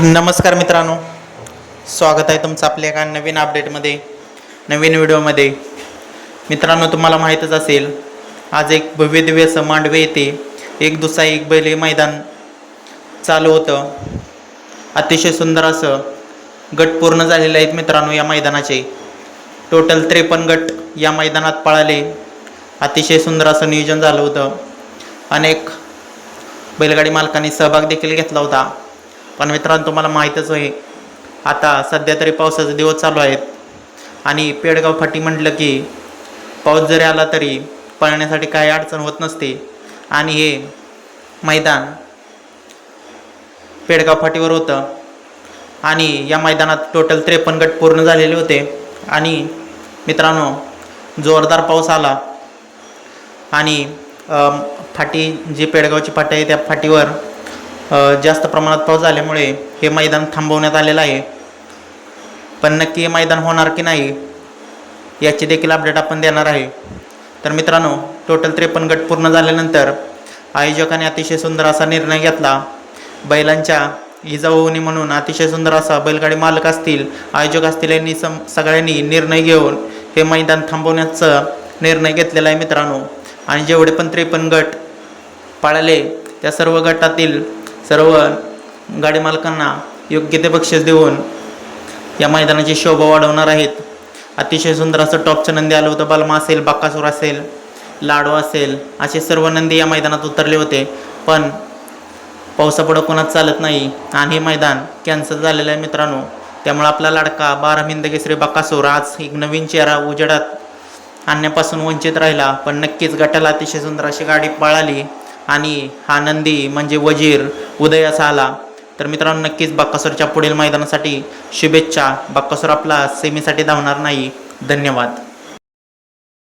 नमस्कार मित्रांनो. स्वागत आहे तुमचं आपल्या एका नवीन अपडेटमध्ये नवीन व्हिडिओमध्ये मित्रांनो तुम्हाला माहीतच असेल आज एक भव्य दिव्य असं मांडवे येथे एक दुसरा एक बैल मैदान चालू होतं. अतिशय सुंदर असं गट पूर्ण झालेले आहेत मित्रांनो या मैदानाचे. टोटल त्रेपन्न गट या मैदानात पळाले. अतिशय सुंदर असं नियोजन झालं होतं. अनेक बैलगाडी मालकांनी सहभाग देखील घेतला होता. पण मित्रांनो तुम्हाला माहीतच आहे आता सध्या तरी पावसाचे दिवस चालू आहेत. आणि पेडगाव फाटी म्हटलं की पाऊस जरी आला तरी पळण्यासाठी काही अडचण होत नसते. आणि हे मैदान पेडगाव फाटीवर होतं. आणि या मैदानात टोटल त्रेपन्न गट पूर्ण झालेले होते. आणि मित्रांनो जोरदार पाऊस आला. आणि फाटी जी पेडगावची फाटी आहे त्या फाटीवर जास्त प्रमाणात पाऊस झाल्यामुळे हे मैदान थांबवण्यात आलेलं आहे. पण नक्की हे मैदान होणार की नाही याची देखील अपडेट आपण देणार आहे. तर मित्रांनो टोटल त्रेपन्न गट पूर्ण झाल्यानंतर आयोजकाने अतिशय सुंदर असा निर्णय घेतला. बैलांच्या इजाऊनी म्हणून अतिशय सुंदर असा बैलगाडी मालक असतील आयोजक असतील यांनी सम सगळ्यांनी निर्णय घेऊन हे मैदान थांबवण्याचा निर्णय घेतलेला आहे मित्रांनो. आणि जेवढे पण त्रेपन्न गट पाळले त्या सर्व गटातील सर्व गाडी मालकांना योग्य ते बक्षीस देऊन या मैदानाची शोभा वाढवणार आहेत. अतिशय सुंदर असं टॉपचं नंदी आलं होतं. बलमा असेल बाकासूर असेल लाडू असेल असे सर्व नंदी या मैदानात उतरले होते. पण पावसापुढं कोणाच चालत नाही आणि हे मैदान कॅन्सल झालेलं आहे मित्रांनो. त्यामुळे आपला लाडका बारामिंद केसरी बाकासूर आज एक नवीन चेहरा उजेडात आणण्यापासून वंचित राहिला. पण नक्कीच गटाला अतिशय सुंदर अशी गाडी पळाली. आणि हा नंदी म्हणजे वजीर उदय असा आला. तर मित्रांनो नक्कीच बक्कासूरच्या पुढील मैदानासाठी शुभेच्छा. बक्कासूर आपला सेमीसाठी धावणार नाही. धन्यवाद.